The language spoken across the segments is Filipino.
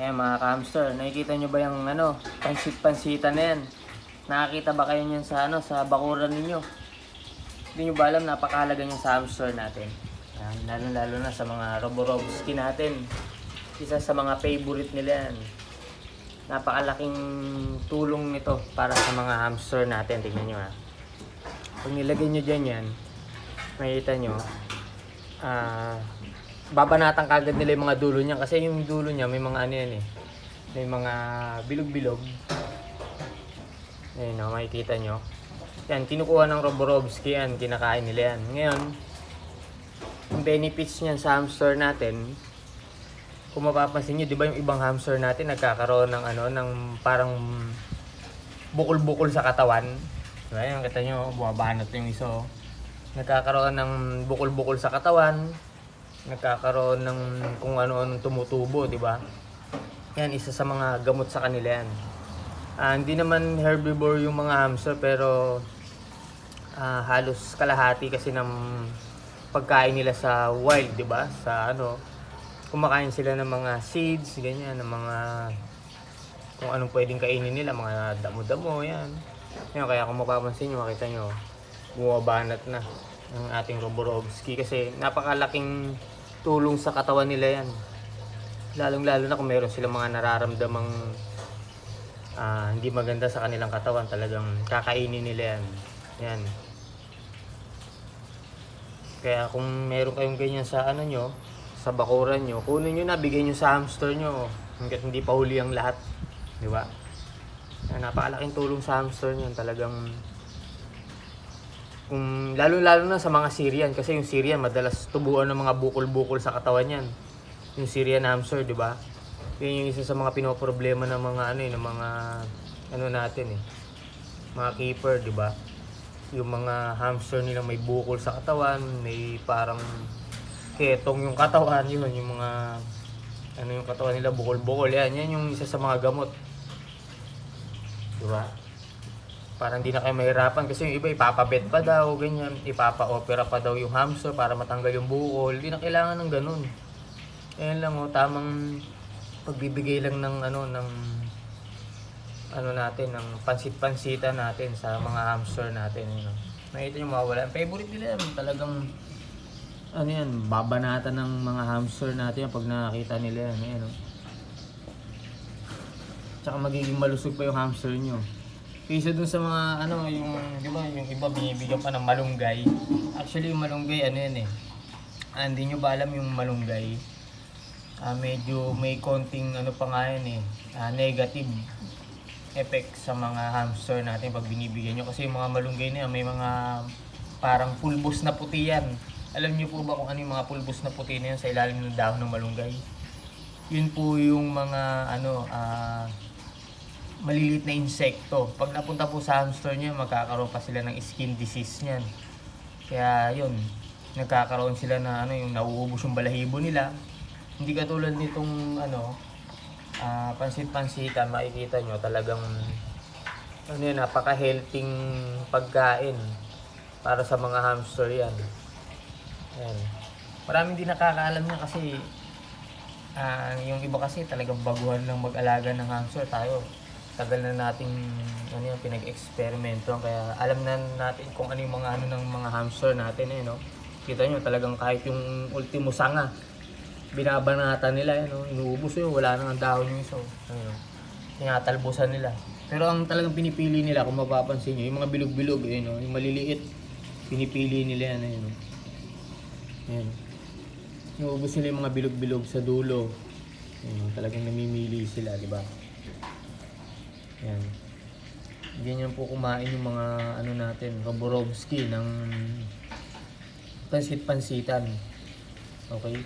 Ayan mga hamster, nakikita nyo ba yung ano, pansit-pansita na yan? Nakakita ba kayo niyan sa ano, sa bakuran ninyo? Hindi nyo ba alam, napakahalaga niyan sa hamster natin. Ayan, lalo-lalo na sa mga Roborovski natin. Isa sa mga favorite nila yan. Napakalaking tulong nito para sa mga hamster natin. Tingnan nyo ha. Pag nilagay nyo dyan yan, makikita nyo, ah, babanatan kagad nila yung mga dulo niya kasi yung dulo niya may mga ano yan eh. May mga bilog-bilog. Ayun o, makikita nyo. Yan, kinukuha ng Roborovski yan, kinakain nila yan. Ngayon, yung benefits niyan sa hamster natin, kung mapapansin nyo, di ba yung ibang hamster natin nagkakaroon ng ano, ng parang bukol-bukol sa katawan. Diba? Yung kita nyo, bumabanat yung isa. oh. Nagkakaroon ng bukol-bukol sa katawan. Nagkakaroon ng kung ano-anong tumutubo, di ba? Yan, isa sa mga gamot sa kanila yan. Ah, hindi naman herbivore yung mga hamster pero ah, halos kalahati kasi ng pagkain nila sa wild, 'di ba? Sa ano, kumakain sila ng mga seeds, ganyan, ng mga kung anong pwedeng kainin nila, mga damo-damo, yan. Yan, kaya kung mapapansin nyo, makita nyo, bumabanat na ang ating Roborovski kasi napakalaking tulong sa katawan nila yan. Lalong-lalo na kung meron silang mga nararamdamang ah, hindi maganda sa kanilang katawan, talagang kakainin nila yan. Yan. Kaya kung meron kayong ganyan sa ano nyo, sa bakuran nyo, kunin nyo na, bigay nyo sa hamster nyo. Hanggat hindi pa huli ang lahat. Di ba? Napakalaking tulong sa hamster nyo. Talagang kung lalo-lalo na sa mga Syrian kasi yung Syrian madalas tubuan ng mga bukol-bukol sa katawan yan. Yung Syrian hamster, di ba? Yun yung isa sa mga pinoproblema ng mga ano eh, ng mga ano natin eh. Mga keeper, di ba? Yung mga hamster nila may bukol sa katawan, may parang ketong yung katawan, yun yung mga ano yung katawan nila bukol-bukol yan. Yan yung isa sa mga gamot. Di ba? Para hindi na kayo mahirapan kasi yung iba ipapabet pa daw, ganyan. Ipapa-opera pa daw yung hamster para matanggal yung bukol. Hindi na kailangan ng ganun. Ayan lang oh, tamang pagbibigay lang ng ano ng ano natin ng pansit-pansita natin sa mga hamster natin know. Nakita nyo mawala. Favorite nila yan, talagang ano yan, babanatan ng mga hamster natin pag nakakita nila yan. Ayan, oh. Tsaka magiging malusog pa yung hamster nyo. Kaysa dun sa mga ano, yung, di ba, yung iba binibigyan pa ng malunggay. Actually, yung malunggay, ano yan eh. Ah, hindi nyo ba alam yung malunggay? Ah, medyo may konting ano pa nga yan eh, ah, negative effect sa mga hamster natin pag binibigyan nyo. Kasi yung mga malunggay na yan, may mga parang pulbos na puti yan. Alam niyo po ba kung ano yung mga pulbos na puti na yan sa ilalim ng dahon ng malunggay? Yun po yung mga ano, ah, maliliit na insekto. Pag napunta po sa hamster niya, magkakaroon pa sila ng skin disease niyan. Kaya yun, nagkakaroon sila na ano, yung nauubos yung balahibo nila. Hindi katulad nitong ano, ah, pansit-pansitan, makikita nyo talagang ano yun, napaka-healthy pagkain para sa mga hamster yan. Ayan. Maraming di nakakaalam niya kasi ah, yung iba kasi talagang baguhan lang mag-alaga ng hamster tayo. Tagal na nating ano yung pinag-eksperimento kaya alam na natin kung ano yung mga ano ng mga hamster natin eh no. Kita nyo talagang kahit yung ultimo sanga binabanatan nila eh no. Inuubos yun, wala nang ang dahon yung oh. Ayun. Tinatalbusan nila. Pero ang talagang pinipili nila kung mapapansin nyo, yung mga bilog-bilog eh no, yung maliliit pinipili nila yan eh no. Ayan. Inuubos nila yung mga bilog-bilog sa dulo. Ayan, talagang namimili sila, di ba? Ayan. Ganyan po kumain yung mga ano natin, Roborovski ng pansit-pansitan. Okay?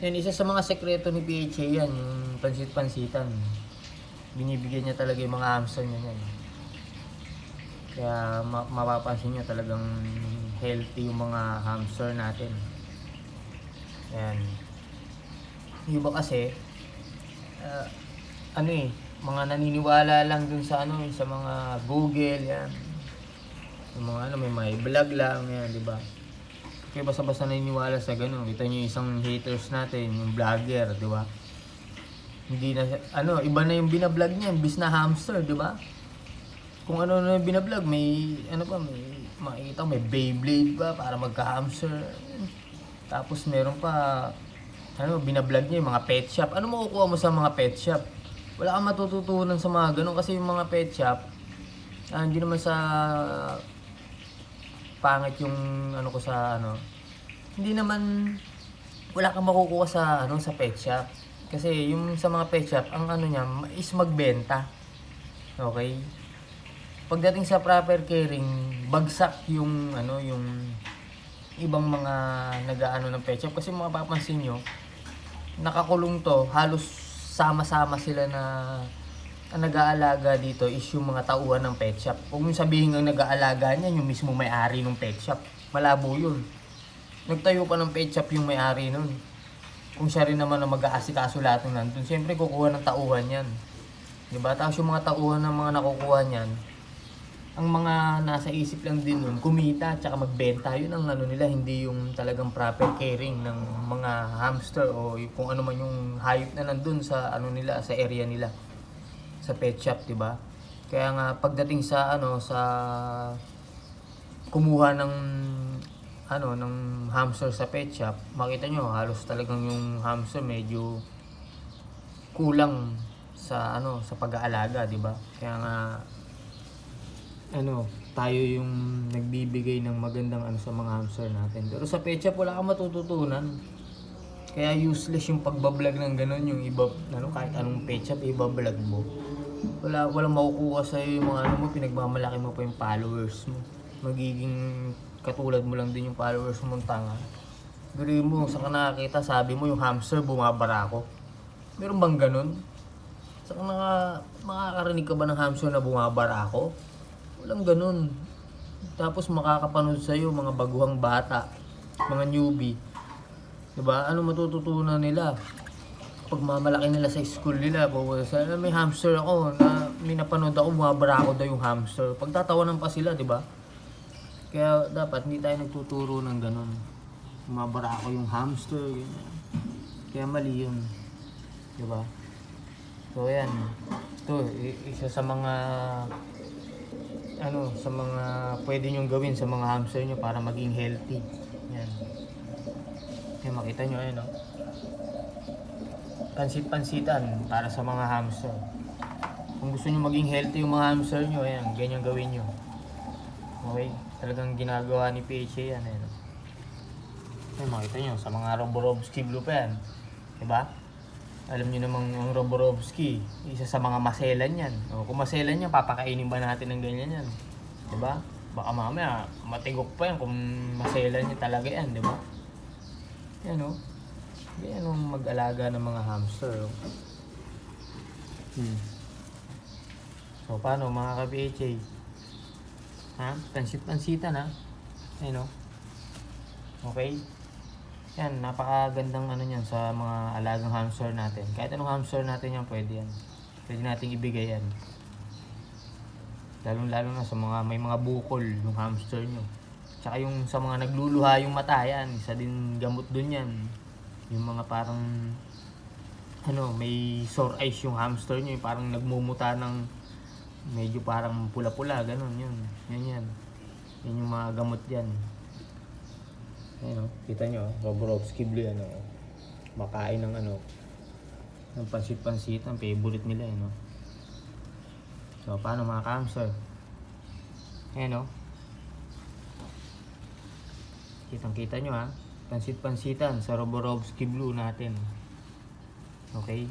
Yan, isa sa mga sekreto ni PHA yan, yung pansit-pansitan. Binibigyan niya talaga yung mga hamster niya yan. Kaya ma- mapapansin niyo talagang healthy yung mga hamster natin. Yan. Yung iba kasi, ah, ano eh, mga naniniwala lang dun sa ano, sa mga Google, yan. Yung mga ano, may may vlog lang, yan, di ba? Kaya basta-basta naniniwala sa ganun. Kita yung isang haters natin, yung vlogger, di ba? Hindi na, ano, iba na yung binablog niya, imbis na hamster, di ba? Kung ano na yung binablog, may, ano pa, may, makikita may Beyblade pa para magka-hamster. Tapos meron pa, ano, binablog niya yung mga pet shop. Ano makukuha mo sa mga pet shop? Wala kang matututunan sa mga ganun kasi yung mga pet shop, ah, hindi naman sa pangit yung ano ko sa ano. Hindi naman wala kang makukuha sa ano sa pet shop. Kasi yung sa mga pet shop, ang ano niya is magbenta. Okay? Pagdating sa proper caring, bagsak yung ano yung ibang mga nag-aano ng pet shop kasi mapapansin nyo nakakulong to halos sama-sama sila na ang nag-aalaga dito is yung mga tauhan ng pet shop. Kung yung sabihin ng nag-aalaga niya, yung mismo may-ari ng pet shop. Malabo yun. Nagtayo pa ng pet shop yung may-ari nun. Kung siya rin naman ang mag-aasikaso lahat ng nandun, siyempre kukuha ng tauhan yan. Diba? Tapos yung mga tauhan ng mga nakukuha niyan, ang mga nasa isip lang din nun, kumita tsaka magbenta. Yun ang ano nila, hindi yung talagang proper caring ng mga hamster o kung ano man yung hayop na nandun sa ano nila, sa area nila. Sa pet shop, di ba? Kaya nga pagdating sa ano sa kumuha ng ano ng hamster sa pet shop, makita nyo halos talagang yung hamster medyo kulang sa ano sa pag-aalaga, di ba? Kaya nga ano, tayo yung nagbibigay ng magandang ano sa mga hamster natin. Pero sa shop, wala kang matututunan. Kaya useless yung pagbablog ng ganun, yung iba, ano, kahit anong shop, ibablog mo. Wala, walang makukuha sa yung mga ano mo, pinagmamalaki mo pa yung followers mo. Magiging katulad mo lang din yung followers mo ng tanga. Guri mo, sa ka nakakita, sabi mo yung hamster bumabara ako. Meron bang ganun? Sa ka naka, makakarinig ka ba ng hamster na bumabara ako? Walang ganun. Tapos makakapanood sa'yo mga baguhang bata, mga newbie. 'Di ba? Ano matututunan nila? Pag mamalaki nila sa school nila, pupunta sa "Ah, may hamster ako na may napanood ako, bumabara ako daw yung hamster. Pagtatawanan pa sila, 'di ba? Kaya dapat hindi tayo nagtuturo ng ganun. Bumabara ako yung hamster, ganyan. Kaya mali yun. 'Di ba? So yan. Ito, isa sa mga ano, sa mga pwede nyong gawin sa mga hamster nyo para maging healthy. Yan. Yan, makita nyo, ayun, no? Pansit-pansitan para sa mga hamster. Kung gusto nyo maging healthy yung mga hamster nyo, ayan, ganyan gawin nyo. Okay? Talagang ginagawa ni PHA yan, ayun. Ayun, makita nyo, sa mga Roborovsky Blue pa yan. Diba? Alam niyo namang ang Roborovsky, isa sa mga maselan yan. O, kung maselan yan, papakainin ba natin ng ganyan yan? Diba? Baka mamaya, matigok pa yan kung maselan niya talaga yan, diba? Yan o. Yan ang mag-alaga ng mga hamster. Oh. Hmm. So, paano mga ka-PHA? Ha? Pansit-pansitan ha? Ayun o. Okay? Yan, napakagandang ano niyan sa mga alagang hamster natin. Kahit anong hamster natin yan, pwede yan. Pwede nating ibigay yan. Lalo-lalo na sa mga may mga bukol yung hamster nyo. Tsaka yung sa mga nagluluha yung mata, yan. Isa din gamot dun yan. Yung mga parang ano, may sore eyes yung hamster nyo. Yung parang nagmumuta ng medyo parang pula-pula, ganun yun. Yan yan. Yan yung mga gamot yan. Ayun, oh. kita nyo, oh. Roborovsky Blue yan, oh. Makain ng ano, ng pansit-pansit, ang favorite nila, eh, no? So, paano mga kamsor? Ayan, oh. Kitang-kita nyo, ha? Pansit-pansitan sa Roborovsky Blue natin. Okay?